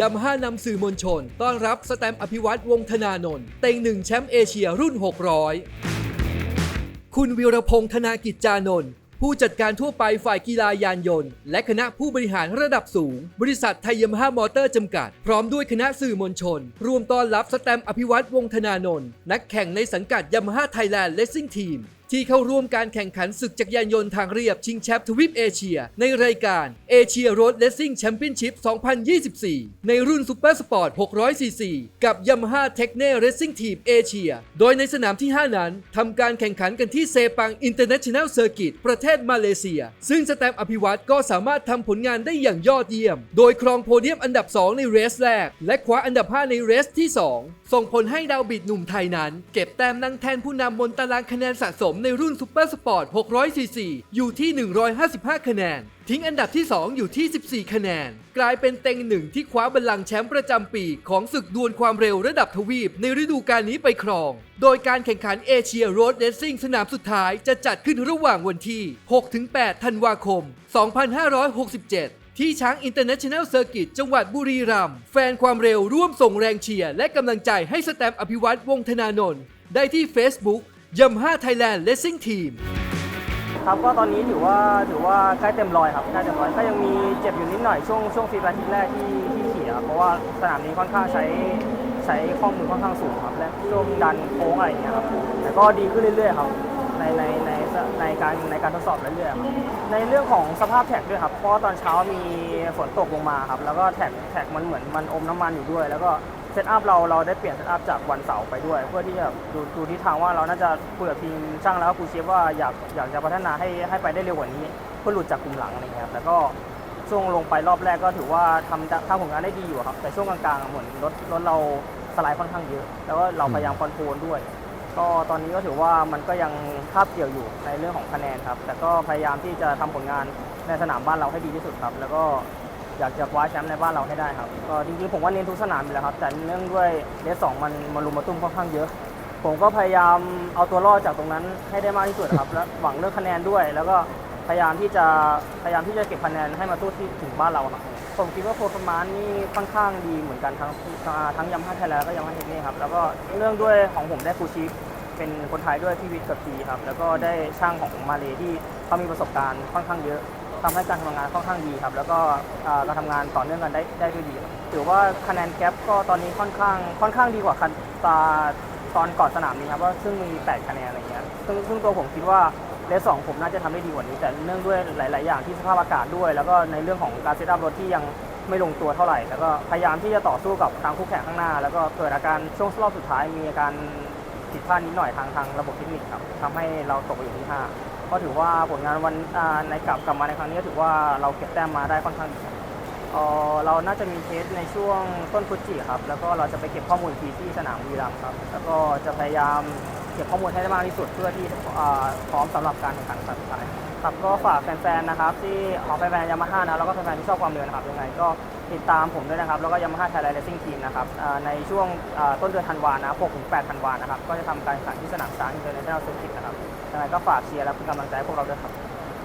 ยามาฮ่านำสื่อมวลชน ต้อนรับสแตมอภิวัตวงธนานนท์เต็งหนึ่งแชมป์เอเชียรุ่น 600 คุณวิรพงศ์ธนากิจจานนท์ผู้จัดการทั่วไปฝ่ายกีฬายานยนต์ และคณะผู้บริหารระดับสูง บริษัทไทยยามาฮ่ามอเตอร์จำกัด พร้อมด้วยคณะสื่อมวลชน รวมต้อนรับสแตมอภิวัตวงธนานนท์นักแข่งในสังกัดยามาฮ่าไทยแลนด์เลสซิ่งทีมที่เข้าร่วมการแข่งขันศึกจักรยานยนต์ทางเรียบชิงแชมป์ทวีปเอเชีย ในรายการเอเชียโรดเลสซิ่งแชมเปี้ยนชิพ2024 ในรุ่นซูเปอร์สปอร์ต 600ซีซีกับ Yamaha t e c h n e Racing Team Asia โดยในสนามที่ 5 นั้นทำการแข่งขันกันที่เซปัง International Circuit ประเทศมาเลเซีย ซึ่งสแตมอภิวัตก็สามารถทำผลงานได้อย่างยอดเยี่ยม โดยครองโพเดียมอันดับ 2 ในเรสแรก และคว้าอันดับ 5 ในเรสที่ 2 ส่งผลให้ดาวบิดหนุ่มไทยนั้น เก็บแต้มนั่งแทนผู้นำบนตารางคะแนนสะสมในรุ่นซูเปอร์สปอร์ต 600 ซีซี อยู่ที่ 155 คะแนน ทิ้งอันดับที่ 2 อยู่ที่ 14 คะแนน กลายเป็นเต็งหนึ่งที่คว้าบัลลังก์แชมป์ประจำปีของศึกดวลความเร็วระดับทวีปในฤดูกาลนี้ไปครอง โดยการแข่งขันเอเชียโรดเ c สซิ่งสนามสุดท้ายจะจัดขึ้นระหว่างวันที่ 6-8 ธันวาคม 2567ที่ช้างอินเตอร์เนชั่นแนลเซอร์กิตจังหวัดบุรีรัมย์แฟนความเร็วร่วมส่งแรงเชียร์ และกำลังใจให้สแตมป์อภิวัตวงศ์ธนานนท์ได้ที่ Facebook ยัมห้าไทยแลนด์เลสซิ่งทีมครับก็ตอนนี้ถือว่าถือว่าใกล้เต็มร้อยครับใกล้เต็มร้อยก็ยังมีเจ็บอยู่นิดหน่อยช่วงช่วงฟีบ็กที่แรกที่ที่ขี่ครับเพราะว่าสนามนี้ค่อนข้างใช้ใช้ข้อมือค่อนข้างสูงครับและช่วงดันโค้งอะไรอย่างเงี้ยครับแต่ก็ดีขึ้นเรื่อยๆครับในในในในการในการทดสอบเรื่อยๆครับในเรื่องของสภาพแท็กด้วยครับเพราะว่าตอนเช้ามีฝนตกลงมาครับแล้วก็แท็กแท็กมันเหมือนมันอมน้ำมันอยู่ด้วย แล้วก็ เซตอัพเราเราได้เปลี่ยนเซตอัพจากวันเสาร์ไปด้วย เพื่อที่จะดูดูทิศทางว่าเราน่าจะคุยกับทีมช่างแล้วก็ครูเชฟว่าอยากอยากจะพัฒนาให้ให้ไปได้เร็วกว่านี้ เพื่อหลุดจากกลุ่มหลังอะไรเงี้ยครับแล้วก็ช่วงลงไปรอบแรกก็ถือว่าทำทำผลงานได้ดีอยู่ครับ แต่ช่วงกลางๆอะเหมือนรถรถเราสไลด์ค่อนข้างเยอะ แล้วก็เราพยายามคอนโทรลด้วย ก็ตอนนี้ก็ถือว่ามันก็ยังคาบเกี่ยวอยู่ในเรื่องของคะแนนครับ แต่ก็พยายามที่จะทำผลงานในสนามบ้านเราให้ดีที่สุดครับ แล้วก็ อยากจะคว้าแชมป์ในบ้านเราให้ได้ครับ ก็จริงๆผมว่าเน้นทุกสนามอยู่แล้วครับ แต่เนื่องด้วยเลสสองมันมารุมมาตุ้มค่อนข้างเยอะ ผมก็พยายามเอาตัวรอดจากตรงนั้นให้ได้มากที่สุดครับ และหวังเรื่องคะแนนด้วย แล้วก็พยายามที่จะพยายามที่จะเก็บคะแนนให้มาสู้ที่ถึงบ้านเราครับ ผมคิดว่าโปรฟร์มานนี่ค่อนข้างดีเหมือนกันทั้งทั้งยำห้าไทยแลนด์แล้วก็ยำห้าเทคนิคครับ แล้วก็เรื่องด้วยของผมได้ครูชิปเป็นคนไทยด้วยพี่วิทย์กับทีครับ แล้วก็ได้ช่างของมาเลที่เขามีประสบการณ์ค่อนข้างเยอะ ทำให้การทำงานค่อนข้างดีครับ แล้วก็อ่าการทำงานต่อเนื่องกันได้ได้ด้วยดีครับถือว่าคะแนนแกปก็ตอนนี้ค่อนข้างค่อนข้างดีกว่าคันตาตอนก่อนสนามนี้ครับว่าซึ่งมี 8 คะแนนอะไรเงี้ยซึ่งซึ่งตัวผมคิดว่าเลสสองผมน่าจะทำได้ดีกว่านี้ แต่เนื่องด้วยหลาย ๆ อย่างที่สภาพอากาศด้วย แล้วก็ในเรื่องของการเซตอัพรถที่ยังไม่ลงตัวเท่าไหร่ แล้วก็พยายามที่จะต่อสู้กับทางคู่แข่งข้างหน้า แล้วก็เกิดอาการช่วงรอบสุดท้ายมีอาการผิดพลาดนิดหน่อยทางทางระบบเทคนิคครับทำให้เราตกไปอยู่ที่ห้า ก็ถือว่าผลงานวันในกลับกลับมาในครั้งนี้ก็ถือว่าเราเก็บแต้มมาได้ค่อนข้างดีเราน่าจะมีเทสในช่วงต้นพฤศจิครับ แล้วก็เราจะไปเก็บข้อมูลทีที่สนามวีรัมครับ แล้วก็จะพยายาม เก็บข้อมูลให้ได้มากที่สุดเพื่อที่พร้อมสำหรับการแข่งขันครั้งสุดท้ายครับก็ฝากแฟนๆนะครับที่ขอแฟนๆยามาฮ่านะแล้วก็แฟนๆที่ชอบความเร็วนะครับยังไงก็ติดตามผมด้วยนะครับ แล้วก็ยามาฮ่าไทยไลท์เรซิ่งทีมนะครับในช่วงต้นเดือนธันวานะ6ถึง8ธันวานะครับ ก็จะทำการแข่งขันที่สนามช้างอินเตอร์เนชั่นแนลเซอร์กิตนะครับยังไงก็ฝากเชียร์และเป็นกำลังใจพวกเราด้วยครับ